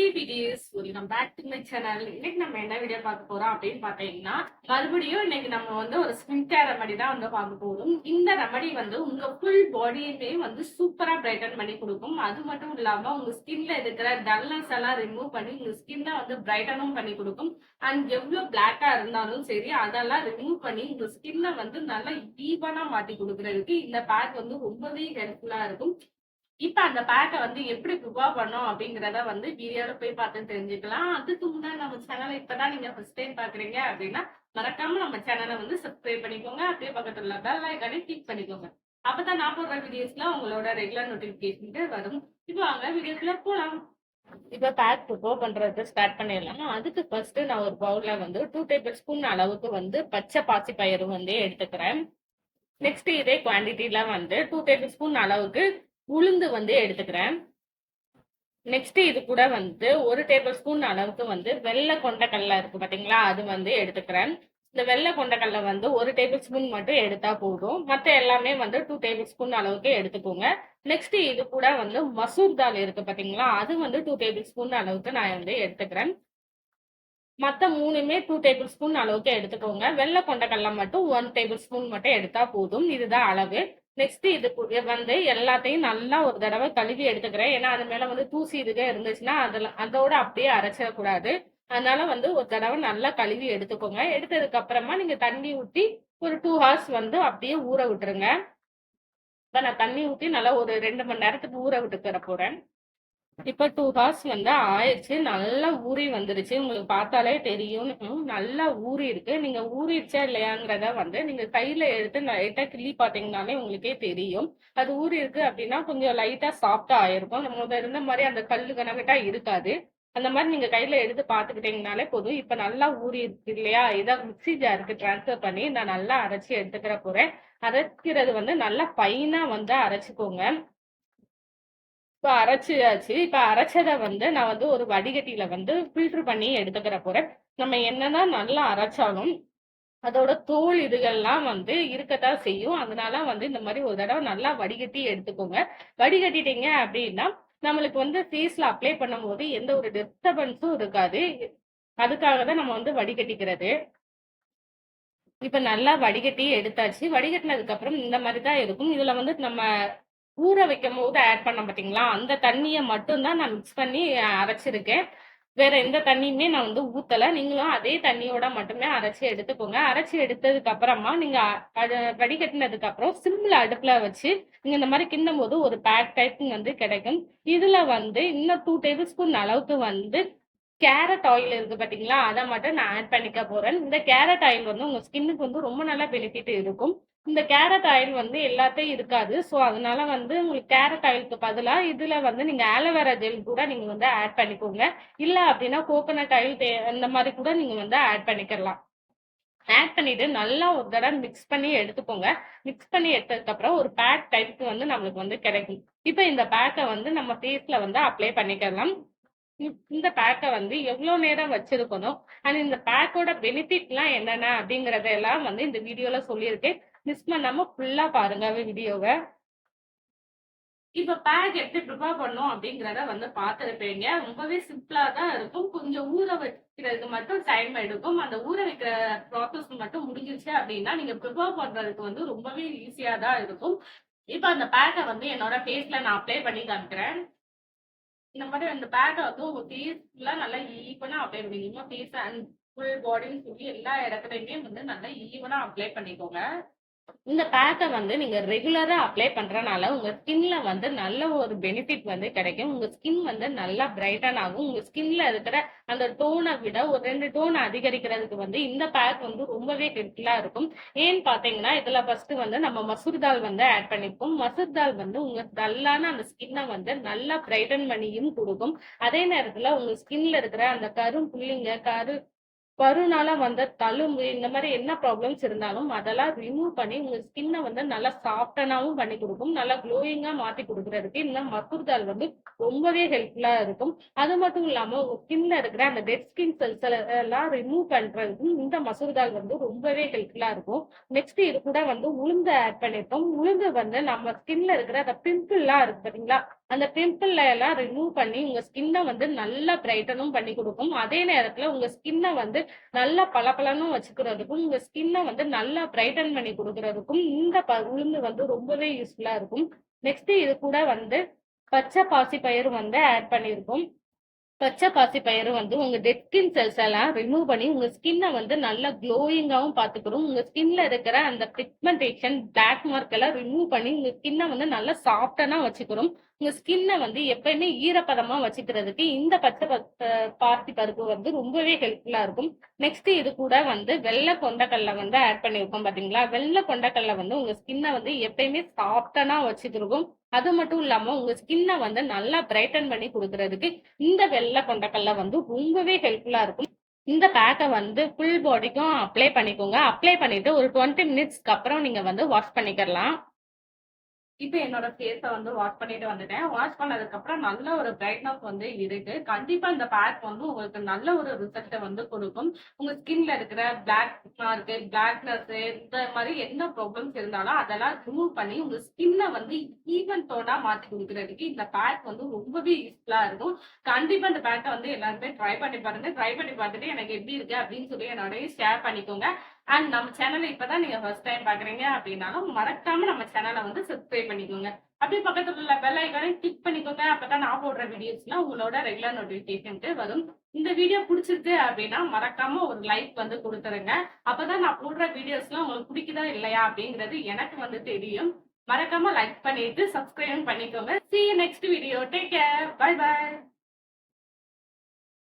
Hey videos welcome back to my channel இன்னைக்கு நம்ம என்ன வீடியோ பார்க்க போறோம் அப்படின்னு பார்த்தீங்கன்னா மறுபடியும் இன்னைக்கு நம்ம வந்து ஒரு ஸ்கின் கேர் ரெமடி தான் வந்து பார்க்க போறோம். இந்த ரெமடி வந்து உங்க ஃபுல் பாடியுமே வந்து சூப்பரா பிரைட்டன் பண்ணி கொடுக்கும். அது மட்டும் இல்லாம உங்க ஸ்கின்ல இருக்கிற டல்னஸ் எல்லாம் ரிமூவ் பண்ணி உங்க ஸ்கின்னை வந்து பிரைட்டனும் பண்ணி கொடுக்கும். அண்ட் எவ்வளவு பிளாக்கா இருந்தாலும் சரி அதெல்லாம் ரிமூவ் பண்ணி உங்க ஸ்கின்னை வந்து நல்லா ஈவனா மாத்தி கொடுக்கறதுக்கு இந்த பேக் வந்து ரொம்பவே ஹெல்ப்ஃபுல்லா இருக்கும். இப்ப அந்த பேக்கை வந்து எப்படி ப்ரிப்பேர் பண்ணோம் அப்படிங்கறத வந்து வீடியோல போய் பார்த்து தெரிஞ்சுக்கலாம். அதுக்கு முன்னாடி நம்ம சேனலை இப்பதான் நீங்க ஃபர்ஸ்ட் டைம் பாக்குறீங்க அப்படின்னா மறக்காம நம்ம சேனலை வந்து சப்ஸ்கிரைப் பண்ணிக்கோங்க. அப்படியே பக்கத்துல பெல் ஐக்கானே கிளிக் பண்ணிக்கோங்க. அப்பதான் நான் போடுற வீடியோஸ்ல உங்களோட ரெகுலர் நோட்டிபிகேஷன் வரும். இப்போ வாங்க வீடியோக்குள்ள போலாம். இப்ப பேக் ப்ரிப்பேர் பண்றது ஸ்டார்ட் பண்ணிடலாம். அதுக்கு ஃபர்ஸ்ட் நான் ஒரு பவுல்ல வந்து டூ டேபிள் ஸ்பூன் அளவுக்கு வந்து பச்சை பாசி பயிறு வந்து எடுத்துக்கிறேன். நெக்ஸ்ட் இதே குவான்டிட்டில வந்து டூ டேபிள் ஸ்பூன் அளவுக்கு உளுந்து வந்து எடுத்துக்கிறேன். நெக்ஸ்ட் இது கூட வந்து ஒரு டேபிள் ஸ்பூன் அளவுக்கு வந்து வெள்ளை கொண்டக்கடலை இருக்கு பாத்தீங்களா? அது வந்து எடுத்துக்கிறேன். இந்த வெள்ளை கொண்டக்கடலை வந்து ஒரு டேபிள் ஸ்பூன் மட்டும் எடுத்தா போதும். மற்ற எல்லாமே வந்து டூ டேபிள் ஸ்பூன் அளவுக்கு எடுத்துக்கோங்க. நெக்ஸ்ட் இது கூட வந்து மசூர் தால் இருக்கு பாத்தீங்களா? அது வந்து டூ டேபிள் ஸ்பூன் அளவுக்கு நான் வந்து எடுத்துக்கிறேன். மற்ற மூணுமே டூ டேபிள் ஸ்பூன் அளவுக்கு எடுத்துக்கோங்க. வெள்ளை கொண்டக்கடலை மட்டும் ஒன் டேபிள் ஸ்பூன் மட்டும் எடுத்தா போதும். இதுதான் அளவு. நெக்ஸ்ட் இது வந்து எல்லாத்தையும் நல்லா ஒரு தடவை கழுவி எடுத்துக்கிறேன். ஏன்னா அது மேல வந்து தூசி இதுக்கே இருந்துச்சுன்னா அதுல அதோட அப்படியே அரைச்சிடக்கூடாது அதனால வந்து ஒரு தடவை நல்லா கழுவி எடுத்துக்கோங்க. எடுத்ததுக்கு அப்புறமா நீங்க தண்ணி ஊற்றி ஒரு டூ ஹவர்ஸ் வந்து அப்படியே ஊற விட்டுருங்க. இப்ப நான் தண்ணி ஊற்றி நல்லா ஒரு ரெண்டு மணி நேரத்துக்கு ஊற விட்டுக்கிற போறேன். இப்ப டூ ஹார்ஸ் வந்து ஆயிடுச்சு. நல்லா ஊறி வந்துருச்சு. உங்களுக்கு பார்த்தாலே தெரியும் நல்லா ஊறி இருக்கு. நீங்க ஊறிடுச்சா இல்லையாங்கிறத வந்து நீங்க கையில எடுத்து லைட்டா கிள்ளி பாத்தீங்கன்னாலே உங்களுக்கே தெரியும். அது ஊறி இருக்கு அப்படின்னா கொஞ்சம் லைட்டா சாஃப்டா ஆயிருக்கும். நம்ம இருந்த மாதிரி அந்த கல்லு கணக்கிட்டா இருக்காது. அந்த மாதிரி நீங்க கையில எடுத்து பாத்துக்கிட்டீங்கனாலே போதும். இப்ப நல்லா ஊறி இருக்கு இல்லையா? இதை மிக்சி ஜாருக்கு டிரான்ஸ்ஃபர் பண்ணி நான் நல்லா அரைச்சி எடுத்துக்கிற போறேன். அரைக்கிறது வந்து நல்லா ஃபைனா வந்து அரைச்சிக்கோங்க. இப்போ அரைச்சியாச்சு இப்போ அரைச்சதை வந்து நான் வந்து ஒரு வடிகட்டியில வந்து ஃபில்டர் பண்ணி எடுத்துக்கிற போறேன். நம்ம என்னதான் நல்லா அரைச்சாலும் அதோட தோல் இதுகள்லாம் வந்து இருக்கத்தான் செய்யும். அதனால வந்து இந்த மாதிரி ஒரு தடவை நல்லா வடிகட்டி எடுத்துக்கோங்க. வடிகட்டிட்டீங்க அப்படின்னா நம்மளுக்கு வந்து ஃபேஸ்ல அப்ளை பண்ணும்போது எந்த ஒரு டிஸ்டர்பன்ஸும் இருக்காது. அதுக்காக தான் நம்ம வந்து வடிகட்டிக்கிறது. இப்ப நல்லா வடிகட்டி எடுத்தாச்சு. வடிகட்டினதுக்கு அப்புறம் இந்த மாதிரி தான் இருக்கும். இதுல வந்து நம்ம ஊற வைக்கும் போது ஆட் பண்ண பார்த்தீங்களா அந்த தண்ணியை மட்டும்தான் நான் மிக்ஸ் பண்ணி அரைச்சிருக்கேன். வேற எந்த தண்ணியுமே நான் வந்து ஊத்தலை. நீங்களும் அதே தண்ணியோட மட்டுமே அரைச்சி எடுத்துக்கோங்க. அரைச்சி எடுத்ததுக்கு அப்புறமா நீங்க வடிகட்டினதுக்கு அப்புறம் சிம்பிள் அடுப்புல வச்சு நீங்க இந்த மாதிரி கிண்டும் போது ஒரு பேக் டைப் வந்து கிடைக்கும். இதுல வந்து இன்னும் டூ டேபிள் ஸ்பூன் அளவுக்கு வந்து கேரட் ஆயில் இருக்கு பாத்தீங்களா? அதை மட்டும் நான் ஆட் பண்ணிக்க போறேன். இந்த கேரட் ஆயில் வந்து உங்க ஸ்கின்னுக்கு வந்து ரொம்ப நல்லா பெனிஃபிட் இருக்கும். இந்த கேரட் ஆயில் வந்து எல்லாத்தையும் இருக்காது. ஸோ அதனால வந்து உங்களுக்கு கேரட் ஆயிலுக்கு பதிலாக இதில் வந்து நீங்கள் ஆலோவேரா ஜெல் கூட நீங்கள் வந்து ஆட் பண்ணிக்கோங்க. இல்லை அப்படின்னா கோகோனட் ஆயில் தே இந்த மாதிரி கூட நீங்கள் வந்து ஆட் பண்ணிக்கலாம். ஆட் பண்ணிட்டு நல்லா ஒரு தடவை மிக்ஸ் பண்ணி எடுத்துக்கோங்க. மிக்ஸ் பண்ணி எடுத்ததுக்கப்புறம் ஒரு பேக் டைப்க்கு வந்து நம்மளுக்கு வந்து கிடைக்கும். இப்போ இந்த பேக்கை வந்து நம்ம ஃபேஸில் வந்து அப்ளை பண்ணிக்கலாம். இந்த பேக்கை வந்து எவ்வளோ நேரம் வச்சிருக்கணும்? அண்ட் இந்த பேக்கோட பெனிஃபிட்லாம் என்னென்ன அப்படிங்கறதெல்லாம் வந்து இந்த வீடியோவில் சொல்லியிருக்கேன். மிஸ் பண்ணாம ஃபுல்லா பாருங்க வீடியோவை இப்ப பேக் எப்படி ப்ரிப்பேர் பண்ணும் அப்படிங்கறத வந்து பார்த்துருப்பீங்க. ரொம்பவே சிம்பிளா தான் இருக்கும். கொஞ்சம் ஊற வைக்கிறதுக்கு மட்டும் டைம் எடுக்கும். அந்த ஊற வைக்கிற ப்ராசஸ் மட்டும் முடிஞ்சிச்சு அப்படின்னா நீங்க ப்ரிப்பேர் பண்றதுக்கு வந்து ரொம்பவே ஈஸியா தான் இருக்கும். இப்ப அந்த பேக்கை வந்து என்னோட ஃபேஸ்ல நான் அப்ளை பண்ணி காமிக்கிறேன். இந்த மாதிரி அந்த பேக்கை வந்து உங்க ஃபேஸ்ல நல்லா ஈவனா அப்ளை பண்ணிக்கோங்க. ஃபேஸ் அண்ட் ஃபுல் பாடின்னு சொல்லி எல்லா இடத்துலையுமே வந்து நல்லா ஈவனா அப்ளை பண்ணிக்கோங்க. இந்த பேக்கை வந்து நீங்க ரெகுலரா அப்ளை பண்றனால உங்க ஸ்கின்ல வந்து நல்ல ஒரு பெனிஃபிட் வந்து கிடைக்கும். உங்க ஸ்கின் வந்து நல்லா பிரைட்டன் ஆகும். உங்க ஸ்கின்ல இருக்கிற அந்த டோனை விட ஒரு ரெண்டு டோன் அதிகரிக்கிறதுக்கு வந்து இந்த பேக் வந்து ரொம்பவே ஹெல்ப்ஃபுல்லா இருக்கும். ஏன்னு பாத்தீங்கன்னா இதுல ஃபர்ஸ்ட் வந்து நம்ம மசூர் தால் வந்து ஆட் பண்ணிப்போம். மசூர் தால் வந்து உங்க டல்லான அந்த ஸ்கின்னை வந்து நல்லா பிரைட்டன் பண்ணியும் கொடுக்கும். அதே நேரத்துல உங்க ஸ்கின்ல இருக்கிற அந்த கரும் புள்ளிங்க கரு பருனால வந்த தழும்பு இந்த மாதிரி என்ன ப்ராப்ளம்ஸ் இருந்தாலும் அதெல்லாம் ரிமூவ் பண்ணி உங்க ஸ்கின்னை வந்து நல்லா சாஃப்டனாவும் பண்ணி கொடுக்கும். நல்லா க்ளோயிங்கா மாத்தி கொடுக்கறதுக்கு இந்த மசூர் தால் வந்து ரொம்பவே ஹெல்ப்ஃபுல்லா இருக்கும். அது மட்டும் இல்லாம உங்க ஸ்கின்ல இருக்கிற அந்த டெட் ஸ்கின் செல்ஸ் எல்லாம் ரிமூவ் பண்றதுக்கும் இந்த மசூர் தால் வந்து ரொம்பவே ஹெல்ப்ஃபுல்லா இருக்கும். நெக்ஸ்ட் இது கூட வந்து உளுந்து ஆட் பண்ணிருக்கோம். உளுந்து வந்து நம்ம ஸ்கின்ல இருக்கிற அந்த பிம்பிள் எல்லாம் இருக்கு பாத்தீங்களா? அந்த பிம்பிள் எல்லாம் ரிமூவ் பண்ணி உங்க ஸ்கின்னை வந்து நல்லா பிரைட்டனும் பண்ணி கொடுக்கும். அதே நேரத்துல உங்க ஸ்கின்னை வந்து நல்லா பளபளனும் வச்சுக்கிறதுக்கும் உங்க ஸ்கின்னை வந்து நல்லா பிரைட்டன் பண்ணி கொடுக்கறதுக்கும் இந்த ப- உளுந்து வந்து ரொம்பவே யூஸ்ஃபுல்லா இருக்கும். நெக்ஸ்ட் இது கூட வந்து பச்சை பாசி பயிர் வந்து ஆட் பண்ணியிருக்கோம் பச்சை பாசி பயிறு வந்து உங்க டெட் ஸ்கின் செல்ஸ் எல்லாம் ரிமூவ் பண்ணி உங்க ஸ்கின்னை வந்து நல்லா க்ளோயிங்காவும் பாத்துக்கிறோம் உங்க ஸ்கின்ல இருக்கிற அந்த பிக்மெண்டேஷன் பிளாக் மார்க் எல்லாம் ரிமூவ் பண்ணி உங்க ஸ்கின்னை வந்து நல்லா சாஃப்டனா வச்சுக்கிறோம் உங்க ஸ்கின்னை வந்து எப்பயுமே ஈரப்பதமா வச்சுக்கிறதுக்கு இந்த பச்சை ப- பாசி பருப்பு வந்து ரொம்பவே ஹெல்ப்ஃபுல்லா இருக்கும். நெக்ஸ்ட் இது கூட வந்து வெள்ளை கொண்டக்கடலை வந்து ஆட் பண்ணியிருக்கோம் பாத்தீங்களா? வெள்ளை கொண்டக்கடலை வந்து உங்க ஸ்கின்னை வந்து எப்பயுமே சாஃப்டனா வச்சுக்கிருக்கும். அது மட்டும் இல்லாம உங்க ஸ்கின்னை வந்து நல்லா பிரைட்டன் பண்ணி கொடுக்கறதுக்கு இந்த வெள்ளை கொண்டக்கல்ல வந்து ரொம்பவே ஹெல்ப்ஃபுல்லா இருக்கும். இந்த பேக்கை வந்து ஃபுல் பாடிக்கும் அப்ளை பண்ணிக்கோங்க. அப்ளை பண்ணிட்டு ஒரு டுவெண்ட்டி மினிட்ஸ்க்கு அப்புறம் நீங்க வந்து வாஷ் பண்ணிக்கலாம். இப்போ என்னோட ஃபேஸை வந்து வாஷ் பண்ணிட்டு வந்துட்டேன். வாஷ் பண்ணதுக்கப்புறம் நல்ல ஒரு பிரைட்னஸ் வந்து இருக்கு. கண்டிப்பா இந்த பேக் வந்து உங்களுக்கு நல்ல ஒரு ரிசல்ட்டை வந்து கொடுக்கும். உங்க ஸ்கின்ல இருக்கிற பிளாக் மார்க்கு பிளாக்னஸ் இந்த மாதிரி என்ன ப்ராப்ளம்ஸ் இருந்தாலும் அதெல்லாம் ரிமூவ் பண்ணி உங்க ஸ்கின்னை வந்து ஈவன் டோனா மாத்தி கொடுக்கறதுக்கு இந்த பேக் வந்து ரொம்பவே யூஸ்ஃபுல்லா இருக்கும். கண்டிப்பா இந்த பேக்கை வந்து எல்லாருமே ட்ரை பண்ணி பாருங்க. ட்ரை பண்ணி பார்த்துட்டு எனக்கு எப்படி இருக்கு அப்படின்னு சொல்லி என்னோடய ஷேர் பண்ணிக்கோங்க. அண்ட் நம்ம சேனலை இப்பதான் நீங்க ஃபர்ஸ்ட் டைம் பாக்குறீங்க அப்படின்னாலும் மறக்காம நம்ம சேனலை வந்து சப்ஸ்கிரைப் பண்ணிக்கோங்க. அப்படியே பக்கத்துல உள்ள பெல் ஐக்கானே கிளிக் பண்ணிக்கோங்க. அப்பதான் நான் போடுற வீடியோஸ்லாம் உங்களோட ரெகுலர் நோட்டிபிகேஷனுக்கு வரும். இந்த வீடியோ பிடிச்சிருக்கு அப்படின்னா மறக்காம ஒரு லைக் வந்து கொடுத்துருங்க. அப்பதான் நான் போடுற வீடியோஸ்லாம் உங்களுக்கு பிடிக்குதா இல்லையா அப்படிங்கிறது எனக்கு வந்து தெரியும். மறக்காம லைக் பண்ணிட்டு சப்ஸ்கிரைப் பண்ணிக்கோங்க. See next video take care bye bye.